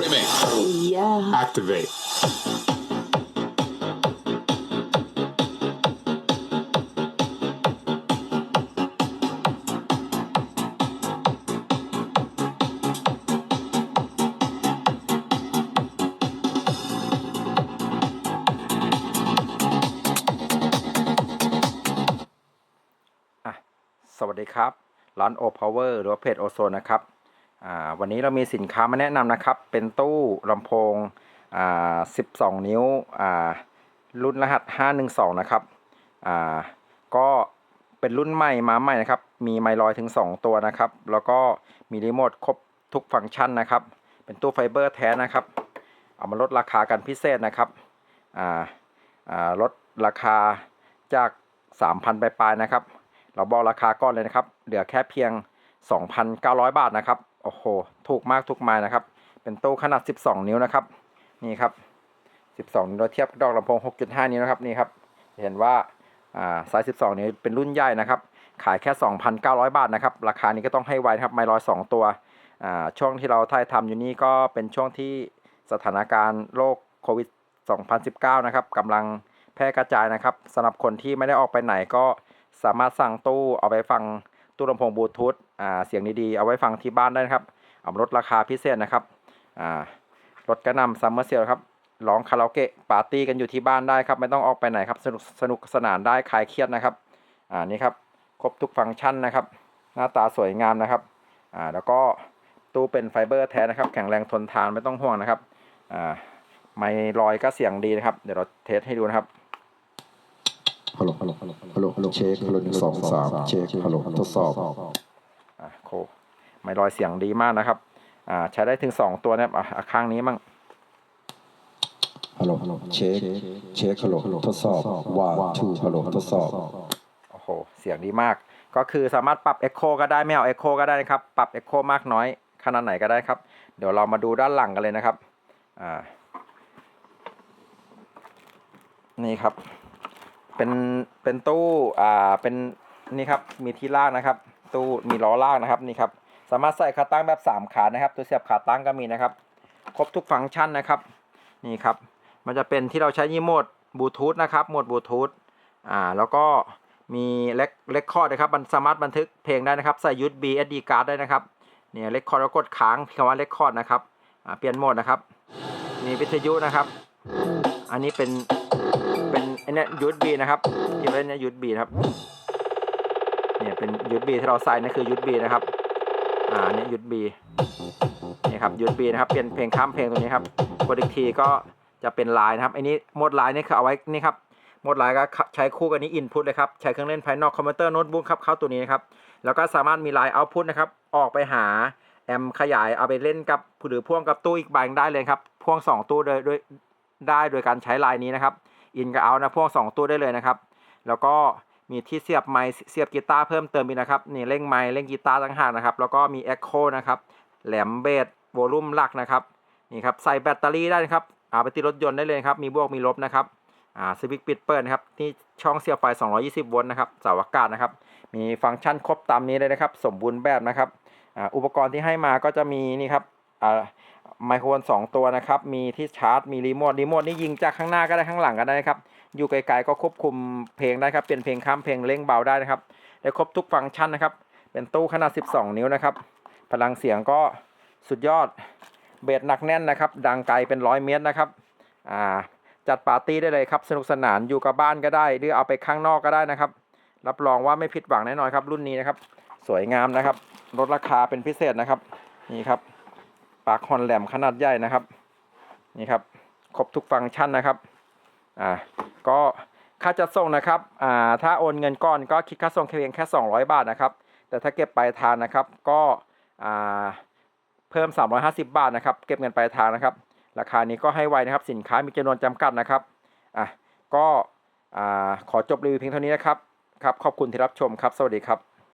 Remix. Yeah. Activate. อะสวัสดีครับร้านโอพาวเวอร์หรือว่าเพจโอโซนนะครับอ่า วันนี้เรามีสินค้ามาแนะนำนะครับ เป็นตู้ลำโพงอ่า12 นิ้วอ่ารุ่นรหัส 512 นะครับอ่าก็เป็นรุ่นใหม่มาใหม่นะครับ มีไมลอยถึง 2 ตัวนะครับ แล้วก็มีรีโมทครบทุกฟังก์ชันนะครับ เป็นตู้ไฟเบอร์แท้นะครับ เอามาลดราคากันพิเศษนะครับอ่าอ่าลดราคาจาก 3,000 ปลายๆนะครับ เราบอกราคาก้อนเลยนะครับ เหลือแค่เพียง 2,900 บาทนะครับ โอ้โห ถูกมากถูกไม้นะครับ เป็นตู้ขนาด 12 นิ้วนะครับ นี่ครับ 12 นิ้วเทียบกับดอกลำโพง 6.5 นิ้วนะครับ นี่ครับ เห็นว่าอ่าไซส์12 นิ้วเป็นรุ่นใหญ่นะครับ ขายแค่ 2,900 บาทนะครับ ราคานี้ก็ต้องให้ไวนะครับ ไมค์ร้อย2ตัว ช่วงที่เราถ่ายทำอยู่นี่ก็เป็นช่วงที่สถานการณ์โรคโควิด 2019 นะครับกำลังแพร่กระจายนะครับสำหรับคนที่ไม่ได้ออกไปไหนก็สามารถสั่งตู้เอาไปฟัง ตู้ลำโพงบลูทูธอ่าเสียงดีๆ เอาไว้ฟังที่บ้านได้นะครับเอาลดราคาพิเศษนะครับอ่ารถกระนำซัมเมอร์เซลครับร้องคาราโอเกะปาร์ตี้กันอยู่ที่บ้านได้ครับ ไม่ต้องออกไปไหนครับสนุกสนุกสนานได้คลายเครียดนะครับอ่านี่ครับครบทุกฟังก์ชันนะครับ หน้าตาสวยงามนะครับอ่าแล้วก็ตู้เป็นไฟเบอร์แท้นะครับ แข็งแรงทนทานไม่ต้องห่วงนะครับอ่าไม่ลอยก็เสียงดีนะครับ เดี๋ยวเราเทสให้ดูนะครับ ฮัลโหลฮัลโหลฮัลโหลฮัลโหลฮัลโหลเช็คฮัลโหลหนึ่งสองสามเช็คฮัลโหลทดสอบอะโคไม่ลอยเสียงดีมากนะครับอ่าใช้ได้ถึงสองตัวนะครับอะอะข้างนี้มั่งฮัลโหลฮัลโหลเช็คเช็คฮัลโหลทดสอบวันทูฮัลโหลทดสอบโอ้โหเสียงดีมาก ก็คือสามารถปรับ Echo ก็ได้ไม่เอา Echo ก็ได้นะครับปรับ Echo มากน้อยขนาดไหนก็ได้ครับ เดี๋ยวเรามาดูด้านหลังกันเลยนะครับอ่านี่ครับ เป็นเป็นตู้อ่าเป็นนี่ครับมีที่ลากนะครับ ตู้มีล้อลากนะครับนี่ครับสามารถใส่ขาตั้งแบบ 3 ขานะครับ ตัวเสียบขาตั้งก็มีนะครับ ครบทุกฟังก์ชันนะครับนี่ครับ มันจะเป็นที่เราใช้ยี่โหมดบลูทูธนะครับโหมดบลูทูธอ่าแล้วก็มีเล็กเล็กคอร์ดนะครับมันสามารถบันทึกเพลงได้นะครับ ใส่ USB SD card ได้นะครับเนี่ยเล็กคอร์ดแล้วกดค้างคำว่าเล็กคอร์ดนะครับอ่าเปลี่ยนโหมดนะครับ มีวิทยุนะครับ อันนี้เป็น เป็นไอ้เนี่ย USB นะครับที่เล่นเนี่ย USB นะครับเนี่ยเป็น USB ที่เราใส่นี่คือ USB นะครับอ่าเนี่ย USB นี่ครับ USB นะครับเปลี่ยนเพลงข้ามเพลงตรงนี้ครับกดอีกทีก็จะเป็นไลน์นะครับอันนี้โหมดไลน์นี่คือเอาไว้นี่ครับโหมดไลน์ก็ใช้คู่กับนี้ input เลยครับใช้เครื่องเล่นภายนอกคอมพิวเตอร์โน้ตบุ๊กครับเข้าตัวนี้นะครับแล้วก็สามารถมีไลน์ output นะครับออกไปหาแอมขยายเอาไปเล่นกับหรือพ่วงกับตู้อีกใบได้เลยครับพ่วง 2 ตู้โดยโดยได้โดยการใช้ไลน์นี้นะครับ อินกับเอานะพ่วง2 ตู้ได้เลยนะครับ แล้วก็มีที่เสียบไมค์เสียบกีตาร์เพิ่มเติมอีกนะครับนี่เล่งไมค์เล่งกีตาร์ต่างหากนะครับ แล้วก็มี Echo นะครับแหลมเบสโวลูมหลักนะครับนี่ครับใส่แบตเตอรี่ได้นะครับเอาไปติดรถยนต์ได้เลยครับมีบวกมีลบนะครับอ่าสวิตช์ปิดเปิดนะครับที่ช่องเสียบไฟ 220 โวลต์นะครับเสาอากาศนะครับ มีฟังก์ชันครบตามนี้เลยนะครับ สมบูรณ์แบบนะครับอ่าอุปกรณ์ที่ให้มาก็จะมีนี่ครับอ่า ไมโครโฟน2ตัวนะครับ มีที่ชาร์จ มีรีโมท รีโมทนี่ยิงจากข้างหน้าก็ได้ข้างหลังก็ได้นะครับ อยู่ไกลๆก็ควบคุมเพลงได้ครับ เปลี่ยนเพลงข้ามเพลงเร่งเบาได้นะครับ ได้ครบทุกฟังก์ชันนะครับ เป็นตู้ขนาด 12 นิ้วนะครับ พลังเสียงก็สุดยอด เบสหนักแน่นนะครับ ดังไกลเป็นร้อยเมตรนะครับ อ่า จัดปาร์ตี้ได้เลยครับ สนุกสนานอยู่กับบ้านก็ได้ หรือเอาไปข้างนอกก็ได้นะครับ รับรองว่าไม่ผิดหวังแน่นอนครับ รุ่นนี้นะครับ สวยงามนะครับ ลดราคาเป็นพิเศษนะครับ นี่ครับ ปากฮอนแหลมขนาดใหญ่นะครับ นี่ครับ ครบทุกฟังก์ชันนะครับ อ่า ก็ค่าจัดส่งนะครับ อ่า ถ้าโอนเงินก้อนก็คิดค่าส่งเพียงแค่ 200 บาทนะครับ แต่ถ้าเก็บปลายทางนะครับ ก็ อ่า เพิ่ม 350 บาทนะครับ เก็บเงินปลายทางนะครับ ราคานี้ก็ให้ไวนะครับ สินค้ามีจำนวนจำกัดนะครับ อะ ก็ อ่า ขอจบรีวิวเพียงเท่านี้นะครับ ครับ ขอบคุณที่รับชมครับ สวัสดีครับ